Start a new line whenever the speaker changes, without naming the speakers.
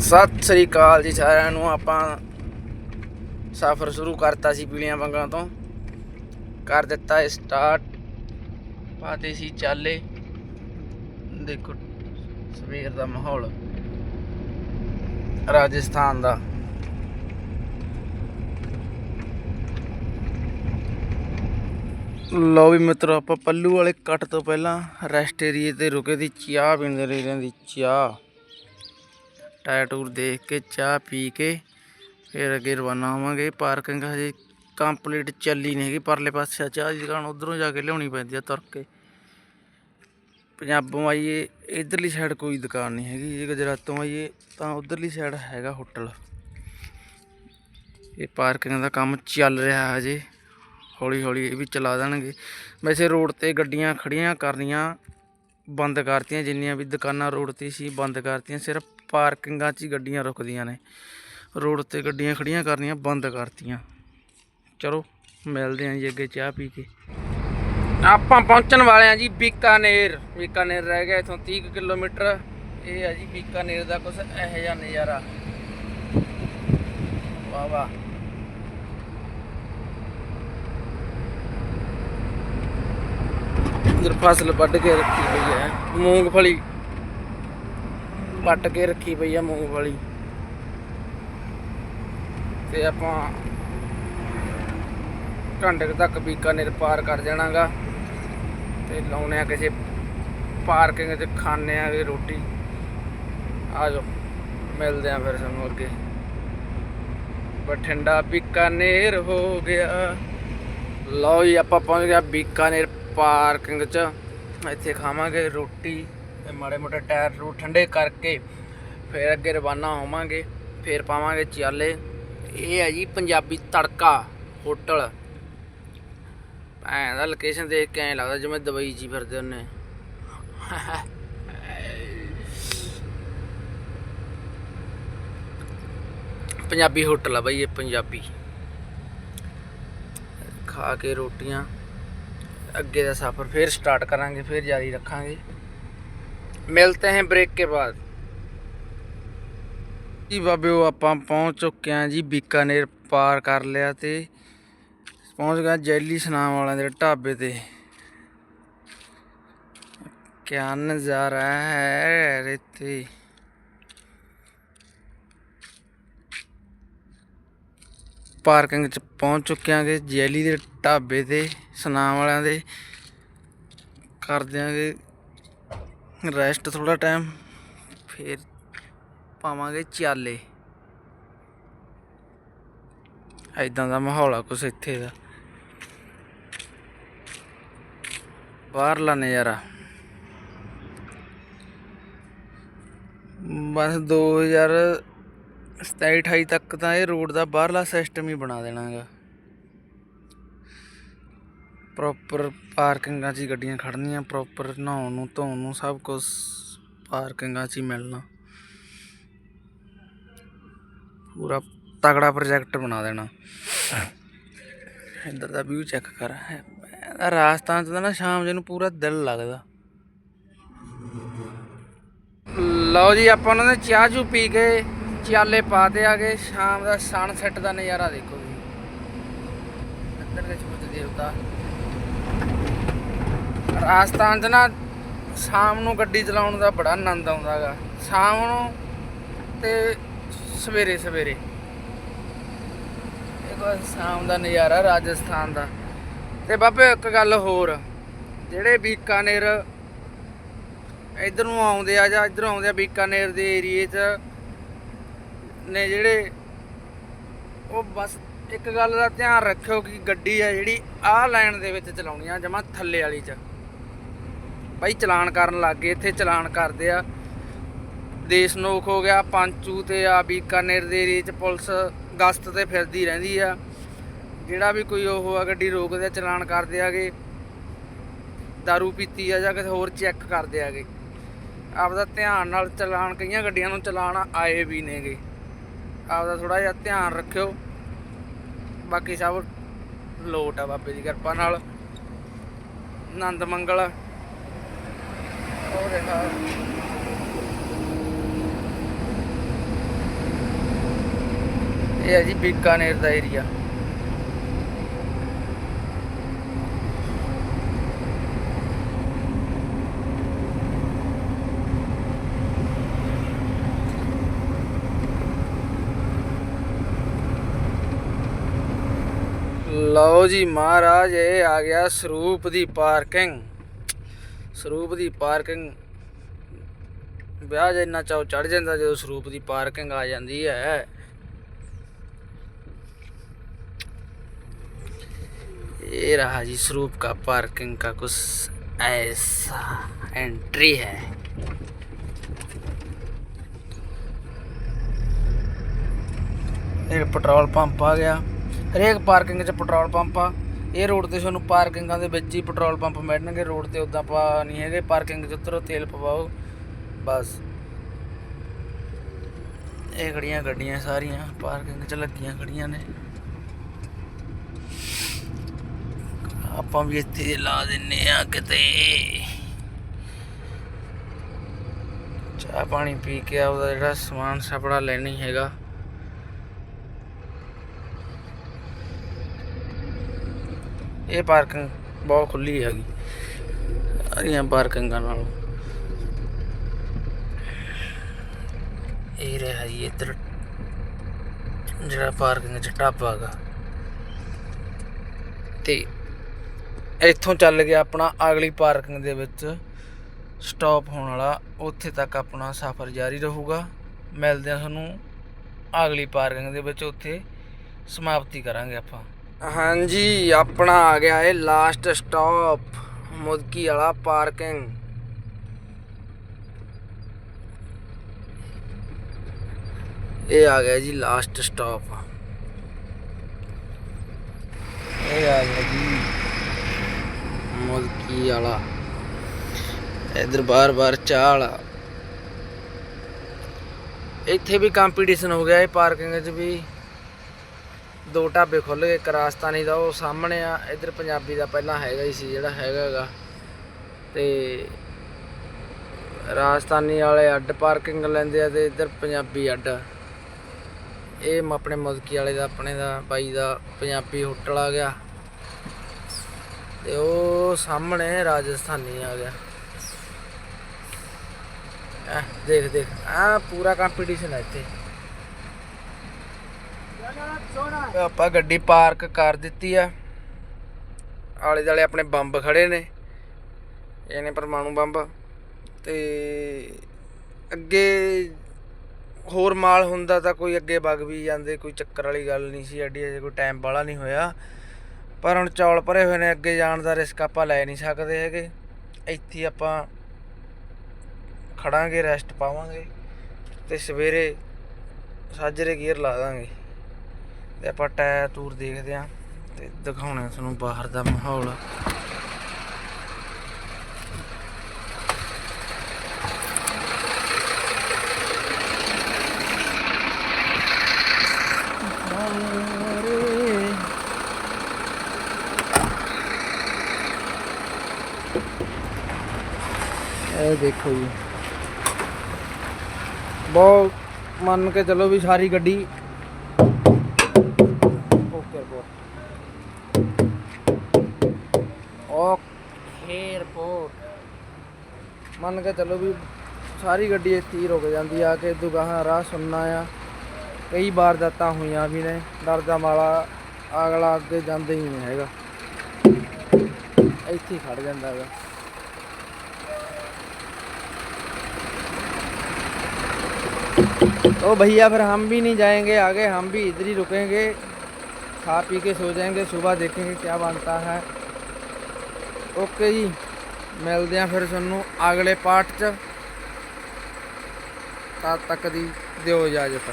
ਸਤਿ ਸ੍ਰੀ ਅਕਾਲ ਜੀ ਸਾਰਿਆਂ ਨੂੰ। ਆਪਾਂ ਸਫ਼ਰ ਸ਼ੁਰੂ ਕਰਤਾ ਸੀ ਪੀਲੀਆਂ ਬੰਗਾਂ ਤੋਂ। ਕਰ ਦਿੱਤਾ ਸਟਾਰਟ ਪਾਤੇ ਸੀ ਚਾਲੇ। ਦੇਖੋ, ਸਵੇਰ ਦਾ ਮਾਹੌਲ। ਰਾਜਸਥਾਨ ਦਾ। ਲੋ ਵੀ ਮਿੱਤਰੋ, ਆਪਾਂ ਪੱਲੂ ਵਾਲੇ ਕੱਟ ਤੋਂ ਪਹਿਲਾਂ ਰੈਸਟ ਏਰੀਏ ਤੇ ਰੁਕੇ ਦੀ ਚਾਹ ਪੀਂਦੇ ਰਹੇ ਰਹਿੰਦੀ। ਚਾਹ। ਟਾਇਰ ਟੂਰ ਦੇਖ ਕੇ, ਚਾਹ ਪੀ ਕੇ, ਫਿਰ ਅੱਗੇ ਰਵਾਨਾ ਹੋਵਾਂਗੇ। ਪਾਰਕਿੰਗ ਹਜੇ ਕੰਪਲੀਟ ਚੱਲੀ ਨਹੀਂ ਹੈਗੀ, ਪਰਲੇ ਪਾਸੇ ਚਾਹ ਦੀ ਦੁਕਾਨ, ਉਧਰੋਂ ਜਾ ਕੇ ਲਿਆਉਣੀ ਪੈਂਦੀ ਆ ਤੁਰ ਕੇ। ਪੰਜਾਬੋਂ ਆਈਏ, ਇਧਰਲੀ ਸਾਈਡ ਕੋਈ ਦੁਕਾਨ ਨਹੀਂ ਹੈਗੀ, ਜੇ ਗੁਜਰਾਤੋਂ ਆਈਏ ਤਾਂ ਉਧਰਲੀ ਸਾਈਡ ਹੈਗਾ ਹੋਟਲ। ਇਹ ਪਾਰਕਿੰਗ ਦਾ ਕੰਮ ਚੱਲ ਰਿਹਾ ਹਜੇ ਹੌਲੀ ਹੌਲੀ ਇਹ ਵੀ ਚਲਾ ਦੇਣਗੇ। ਵੈਸੇ ਰੋਡ ਤੇ ਗੱਡੀਆਂ ਖੜੀਆਂ ਕਰਨੀਆਂ ਬੰਦ ਕਰਤੀਆਂ, ਜਿੰਨੀਆਂ ਵੀ ਦੁਕਾਨਾਂ ਰੋਡ ਤੇ ਸੀ, ਬੰਦ ਕਰਤੀਆਂ, ਸਿਰਫ ਪਾਰਕਿੰਗਾਂ 'ਚ ਹੀ ਗੱਡੀਆਂ ਰੁਕਦੀਆਂ ਨੇ। ਰੋਡ ਤੇ ਗੱਡੀਆਂ ਖੜੀਆਂ ਕਰਨੀਆਂ, ਬੰਦ ਕਰਤੀਆਂ। ਚਲੋ, ਮਿਲਦੇ ਆਂ ਜੀ ਅੱਗੇ ਚਾਹ ਪੀ ਕੇ। ਆਪਾਂ ਪਹੁੰਚਣ ਵਾਲੇ ਆਂ ਜੀ ਬੀਕਾਨੇਰ। ਬੀਕਾਨੇਰ ਰਹਿ ਗਿਆ ਇਥੋਂ 30 ਕੁ ਕਿਲੋਮੀਟਰ। ਇਹ ਆ ਜੀ ਬੀਕਾਨੇਰ ਦਾ ਕੁਝ ਇਹੋ ਜਿਹਾ ਨਜ਼ਾਰਾ। ਵਾਹ ਵਾਹ। ਇਧਰ ਫਸਲ ਵੱਢ ਕੇ ਰੱਖੀ ਹੋਈ ਹੈ। ਮੂੰਗਫਲੀ। ਵੱਟ ਕੇ ਰੱਖੀ ਪਈ ਆ ਮੂੰਗਫਲੀ ਤੇ ਆਪਾਂ ਘੰਟੇ ਤੱਕ ਬੀਕਾਨੇਰ ਪਾਰ ਕਰ ਜਾਣਾਗਾ। ਤੇ ਲਾਉਣੇ ਆ ਕਿਸੇ ਪਾਰਕਿੰਗ 'ਚ ਖਾਣੇ ਆ ਵੀ ਰੋਟੀ। ਆ ਜਾਓ ਮਿਲਦੇ ਆ ਫਿਰ ਸਾਨੂੰ ਅੱਗੇ। ਬਠਿੰਡਾ ਬੀਕਾਨੇਰ ਹੋ ਗਿਆ। ਲਓ ਜੀ, ਆਪਾਂ ਪਹੁੰਚ ਗਿਆ ਬੀਕਾਨੇਰ ਪਾਰਕਿੰਗ 'ਚ। ਇੱਥੇ ਖਾਵਾਂਗੇ ਰੋਟੀ। ਤੇ ਮਾੜੇ ਮੋਟੇ ਟਾਇਰ ਰੂ ਠੰਡੇ ਕਰਕੇ ਫਿਰ ਅੱਗੇ ਰਵਾਨਾ ਹੋਵਾਂਗੇ, ਫਿਰ ਪਾਵਾਂਗੇ ਚਾਲੇ। ਇਹ ਹੈ ਜੀ ਪੰਜਾਬੀ ਤੜਕਾ ਹੋਟਲ। ਐਂ ਦਾ ਲੋਕੇਸ਼ਨ ਦੇਖ ਕੇ ਐਂ ਲੱਗਦਾ ਜਿਵੇਂ ਦੁਬਈ ਜੀ ਫਿਰਦੇ ਹੁੰਨੇ ਪੰਜਾਬੀ ਹੋਟਲ ਆ ਬਾਈ ਇਹ ਪੰਜਾਬੀ। ਖਾ ਕੇ ਰੋਟੀਆਂ। ਅੱਗੇ ਦਾ ਸਫ਼ਰ ਫਿਰ ਸਟਾਰਟ ਕਰਾਂਗੇ, ਫਿਰ ਜਾਰੀ ਰੱਖਾਂਗੇ। ਮਿਲਤੇ हैं ब्रेक के बाद ਜੀ ਬਾਬਿਓ ਆਪਾਂ ਪਹੁੰਚ ਚੁੱਕੇ ਆਂ ਜੀ ਬੀਕਾਨੇਰ ਪਾਰ ਕਰ ਲਿਆ ਤੇ ਪਹੁੰਚ ਗਿਆ ਜੈਲੀ ਸਨਾਮ ਵਾਲਿਆਂ ਦੇ ਢਾਬੇ ਤੇ ਕਿਆ ਨਜ਼ਾਰਾ ਹੈ ਇੱਥੇ ਪਾਰਕਿੰਗ ਚ ਪਹੁੰਚ ਚੁੱਕੇ ਆਂਗੇ ਜੈਲੀ ਦੇ ਢਾਬੇ ਤੇ ਸਨਾਮ ਵਾਲਿਆਂ ਦੇ ਕਰ ਦਿਆਂਗੇ ਰੈਸਟ ਥੋੜਾ ਟਾਈਮ, ਫਿਰ ਪਾਵਾਂਗੇ ਚਾਲੇ। ਐਦਾਂ ਦਾ ਮਾਹੌਲ ਆ ਕੁਛ ਇੱਥੇ ਦਾ। ਬਾਹਰਲਾ ਨਜ਼ਾਰਾ। ਬਸ 2027 28 ਤੱਕ ਤਾਂ ਇਹ ਰੋਡ ਦਾ ਬਾਹਰਲਾ ਸਿਸਟਮ ਹੀ ਬਣਾ ਦੇਣਾਗਾ। ਪ੍ਰੋਪਰ ਪਾਰਕਿੰਗਾਂ 'ਚ ਹੀ ਗੱਡੀਆਂ ਖੜਨੀਆਂ ਪ੍ਰੋਪਰ ਨਹਾਉਣ ਨੂੰ, ਧੋਣ ਨੂੰ, ਸਭ ਕੁਝ ਪਾਰਕਿੰਗਾਂ 'ਚ ਹੀ ਮਿਲਣਾ। ਪੂਰਾ ਤਗੜਾ ਪ੍ਰੋਜੈਕਟ ਬਣਾ ਦੇਣਾ। ਇੱਧਰ ਦਾ ਵਿਊ ਚੈੱਕ ਕਰ। ਰਾਜਸਥਾਨ 'ਚ ਤਾਂ ਨਾ ਸ਼ਾਮ ਜੇ ਨੂੰ ਪੂਰਾ ਦਿਲ ਲੱਗਦਾ। ਲਓ ਜੀ, ਆਪਾਂ ਉਹਨਾਂ ਨੇ ਚਾਹ ਚੂ ਪੀ ਕੇ ਚਾਲੇ ਪਾ ਪਾਤੇ ਆ ਗਏ। ਸ਼ਾਮ ਦਾ ਸਨਸੈਟ ਦਾ ਨਜ਼ਾਰਾ ਦੇਖੋ ਜੀ। ਇੱਧਰ ਦੇ ਸੂਰਜ ਦੇਵਤਾ। ਰਾਜਸਥਾਨ 'ਚ ਨਾ ਸ਼ਾਮ ਨੂੰ ਗੱਡੀ ਚਲਾਉਣ ਦਾ ਬੜਾ ਆਨੰਦ ਆਉਂਦਾਗਾ। ਸ਼ਾਮ ਨੂੰ ਤੇ ਸਵੇਰੇ ਸਵੇਰੇ। ਇਹ ਸ਼ਾਮ ਦਾ ਨਜ਼ਾਰਾ ਰਾਜਸਥਾਨ ਦਾ। ਤੇ ਬਾਬੇ ਇੱਕ ਗੱਲ ਹੋਰ, ਜਿਹੜੇ ਬੀਕਾਨੇਰ ਇਧਰ ਨੂੰ ਆਉਂਦੇ ਆ ਜਾਂ ਇਧਰ ਆਉਂਦੇ ਆ ਬੀਕਾਨੇਰ ਦੇ ਏਰੀਏ 'ਚ ਨੇ ਜਿਹੜੇ, ਉਹ ਬਸ ਇੱਕ ਗੱਲ ਦਾ ਧਿਆਨ ਰੱਖਿਓ ਕਿ ਗੱਡੀ ਆ ਜਿਹੜੀ ਆਹ ਲਾਈਨ ਦੇ ਵਿੱਚ ਚਲਾਉਣੀ ਆ, ਜਮਾ ਥੱਲੇ ਵਾਲੀ 'ਚ। ਬਾਈ ਚਲਾਨ ਕਰਨ ਲੱਗ ਗਏ, ਇੱਥੇ ਚਲਾਨ ਕਰਦੇ ਆ। ਦੇਸ਼ਨੋਕ ਹੋ ਗਿਆ, ਪੰਚੂ ਤੇ ਆ ਬੀਕਾਨੇਰ ਦੇ ਏਰੀਏ 'ਚ ਪੁਲਿਸ ਗਸ਼ਤ ਤੇ ਫਿਰਦੀ ਰਹਿੰਦੀ ਆ। ਜਿਹੜਾ ਵੀ ਕੋਈ ਉਹ ਆ, ਗੱਡੀ ਰੋਕਦੇ ਆ, ਚਲਾਨ ਕਰਦੇ ਆਗੇ। दारू ਪੀਤੀ ਆ ਜਾਂ ਕਿਸੇ ਹੋਰ ਚੈੱਕ ਕਰਦੇ ਆਗੇ। ਆਪਦਾ ਧਿਆਨ ਨਾਲ ਚਲਾਨ, ਕਈਆਂ ਗੱਡੀਆਂ ਨੂੰ ਚਲਾਨ ਆਏ ਵੀ ਨੇਗੇ। ਆਪਦਾ ਥੋੜਾ ਜਿਹਾ ਧਿਆਨ ਰੱਖਿਓ। ਬਾਕੀ ਸਭ ਲੋਟ ਆ ਬਾਬੇ ਦੀ ਕਿਰਪਾ ਨਾਲ। ਆਨੰਦ ਮੰਗਲ। ਹੋ ਰਿਹਾ ਇਹ ਹੈ ਜੀ ਬੀਕਾਨੇਰ ਦਾ ਏਰੀਆ ਲਓ ਜੀ ਮਹਾਰਾਜ, ਇਹ ਆ ਗਿਆ ਸਰੂਪ ਦੀ ਪਾਰਕਿੰਗ। ਸਰੂਪ ਦੀ ਪਾਰਕਿੰਗ ਵਿਆਹ ਜਿੰਨਾ ਚਾਉ ਚੜ ਜਾਂਦਾ ਜਦੋਂ ਸਰੂਪ ਦੀ ਪਾਰਕਿੰਗ ਆ ਜਾਂਦੀ ਹੈ ये रहा जी स्वरूप का पार्किंग का कुछ ऐसा एंट्री है ਇਹ ਪੈਟਰੋਲ ਪੰਪ ਆ ਗਿਆ ਹਰੇਕ ਪਾਰਕਿੰਗ 'ਚ ਪੈਟਰੋਲ ਪੰਪ ਆ ਇਹ ਰੋਡ ਤੇ ਤੁਹਾਨੂੰ ਪਾਰਕਿੰਗਾਂ ਦੇ ਵਿੱਚ ਹੀ ਪੈਟਰੋਲ ਪੰਪ ਮਿਲਣਗੇ। ਰੋਡ ਤੇ ਉਦਾਂ ਪਾ ਨਹੀਂ ਹੈਗੇ, ਪਾਰਕਿੰਗ 'ਚ ਉਤਰੋ, ਤੇਲ ਪਵਾਓ, ਬਸ। ਇਹ ਖੜੀਆਂ ਗੱਡੀਆਂ ਸਾਰੀਆਂ, ਪਾਰਕਿੰਗ 'ਚ ਲੱਗੀਆਂ ਖੜੀਆਂ ਨੇ। ਆਪਾਂ ਵੀ ਇੱਥੇ ਲਾ ਦਿੰਨੇ ਆ ਕਿਤੇ। ਚਾਹ ਪਾਣੀ ਪੀ ਕੇ ਆਪਦਾ ਜਿਹੜਾ ਸਮਾਨ ਸਪੜਾ ਲੈਣੀ ਹੈਗਾ। ਇਹ ਪਾਰਕਿੰਗ ਬਹੁਤ ਖੁੱਲੀ ਹੈਗੀ। ਸਾਰੀਆਂ ਪਾਰਕਿੰਗਾਂ ਨਾਲੋਂ। ਇਹ ਰਿਹਾ ਜੀ ਇੱਧਰ, ਜਿਹੜਾ ਪਾਰਕਿੰਗ ਚ ਢਾਬਾ ਹੈਗਾ। ਤੇ ਇੱਥੋਂ ਚੱਲ ਗਿਆ ਆਪਣਾ ਅਗਲੀ ਪਾਰਕਿੰਗ ਦੇ ਵਿੱਚ। ਸਟਾਪ ਹੋਣ ਵਾਲਾ, ਉੱਥੇ ਤੱਕ ਆਪਣਾ ਸਫ਼ਰ ਜਾਰੀ ਰਹੂਗਾ। ਮਿਲਦੇ ਆ ਤੁਹਾਨੂੰ ਅਗਲੀ ਪਾਰਕਿੰਗ ਦੇ ਵਿੱਚ, ਉੱਥੇ ਸਮਾਪਤੀ ਕਰਾਂਗੇ ਆਪਾਂ। ਹਾਂਜੀ, ਆਪਣਾ ਆ ਗਿਆ ਹੈ ਲਾਸਟ ਸਟਾਪ ਮੁਦਕੀ ਵਾਲਾ ਪਾਰਕਿੰਗ ਇਹ ਆ ਗਿਆ ਜੀ ਲਾਸਟ ਸਟਾਪ ਇਹ ਆ ਗਿਆ ਜੀ ਮੁਲਕੀ ਵਾਲਾ। ਇਧਰ ਬਾਰ-ਬਾਰ ਚਾਲ ਇੱਥੇ ਵੀ ਕੰਪੀਟੀਸ਼ਨ ਹੋ ਗਿਆ ਇਹ ਪਾਰਕਿੰਗ 'ਚ ਵੀ। ਦੋ ਢਾਬੇ ਖੁੱਲ ਗਏ, ਇੱਕ ਰਾਜਸਥਾਨੀ ਦਾ, ਉਹ ਸਾਹਮਣੇ ਆ, ਇਧਰ ਪੰਜਾਬੀ ਦਾ ਪਹਿਲਾਂ ਹੈਗਾ ਹੀ ਸੀ ਜਿਹੜਾ ਹੈਗਾਗਾ ਤੇ ਰਾਜਸਥਾਨੀ ਵਾਲੇ ਅੱਡ ਪਾਰਕਿੰਗ ਲੈਂਦੇ ਆ ਤੇ ਇਧਰ ਪੰਜਾਬੀ ਅੱਡ। ਇਹ ਆਪਣੇ ਮੁਲਕੀ ਵਾਲੇ ਦਾ, ਆਪਣੇ ਦਾ, ਬਾਈ ਦਾ, ਪੰਜਾਬੀ ਹੋਟਲ ਆ ਗਿਆ। ਤੇ ਉਹ ਸਾਹਮਣੇ ਰਾਜਸਥਾਨੀ ਆ ਗਿਆ। ਦੇਖ ਦੇਖ ਆ ਪੂਰਾ ਕੰਪੀਟੀਸ਼ਨ ਹੈ ਇੱਥੇ। ਆਪਾਂ ਗੱਡੀ ਪਾਰਕ ਕਰ ਦਿੱਤੀ ਆ। ਆਲੇ ਦਾਲੇ ਆਪਣੇ ਬੰਬ ਖੜੇ ਨੇ। ਇਹ ਨੇ ਪਰਮਾਣੂ ਬੰਬ। ਤੇ ਅੱਗੇ ਹੋਰ ਮਾਲ ਹੁੰਦਾ ਤਾਂ ਕੋਈ ਅੱਗੇ ਵਗ ਵੀ ਜਾਂਦੇ, ਕੋਈ ਚੱਕਰ ਵਾਲੀ ਗੱਲ ਨਹੀਂ ਸੀ ਐਡੀ, ਅਜੇ ਕੋਈ ਟਾਈਮ ਵਾਲਾ ਨਹੀਂ ਹੋਇਆ। ਪਰ ਹੁਣ ਚੌਲ ਭਰੇ ਹੋਏ ਨੇ, ਅੱਗੇ ਜਾਣ ਦਾ ਰਿਸਕ ਆਪਾਂ ਲੈ ਨਹੀਂ ਸਕਦੇ ਹੈਗੇ। ਇੱਥੇ ਆਪਾਂ ਖੜਾਂਗੇ ਰੈਸਟ ਪਾਵਾਂਗੇ ਤੇ ਸਵੇਰੇ ਸਾਜਰੇ ਗੀਅਰ ਲਾ ਦਾਂਗੇ। ਤੇ ਆਪਾਂ ਟਾਇਰ ਟੂਰ ਦੇਖਦੇ ਆਂ ਤੇ ਦਿਖਾਉਣਾ ਤੁਹਾਨੂੰ ਬਾਹਰ ਦਾ ਮਾਹੌਲ। ਇਹ ਦੇਖੋ ਜੀ। ਬਹੁਤ ਮੰਨ ਕੇ ਚੱਲੋ ਵੀ ਸਾਰੀ ਗੱਡੀ ਮੰਨ ਕੇ ਚੱਲੋ ਵੀ ਸਾਰੀ ਗੱਡੀ ਇੱਥੇ ਹੀ ਰੁਕ ਜਾਂਦੀ ਆ ਕਿ ਦੁਗਾਹਾਂ ਰਾਹ ਸੁਣਨਾ ਆ ਕਈ ਵਾਰ ਦਾਤਾਂ ਹੋਈਆਂ ਵੀ ਨੇ ਡਰਦਾ ਮਾਲਾ ਅਗਲਾ ਅੱਗੇ ਜਾਂਦਾ ਹੀ ਨਹੀਂ ਹੈਗਾ ਇੱਥੇ ਹੀ ਖੜ ਜਾਂਦਾ ਹੈਗਾ तो भैया फिर हम भी नहीं जाएंगे आगे हम भी इधर ही रुकेंगे खा पी के सो जाएंगे सुबह देखेंगे क्या बनता है ਓਕੇ ਜੀ ਮਿਲਦੇ ਆ ਫਿਰ ਤੁਹਾਨੂੰ ਅਗਲੇ ਪਾਰਟ 'ਚ। ਤਦ ਤੱਕ ਦੀ ਦਿਓ ਇਜਾਜ਼ਤ।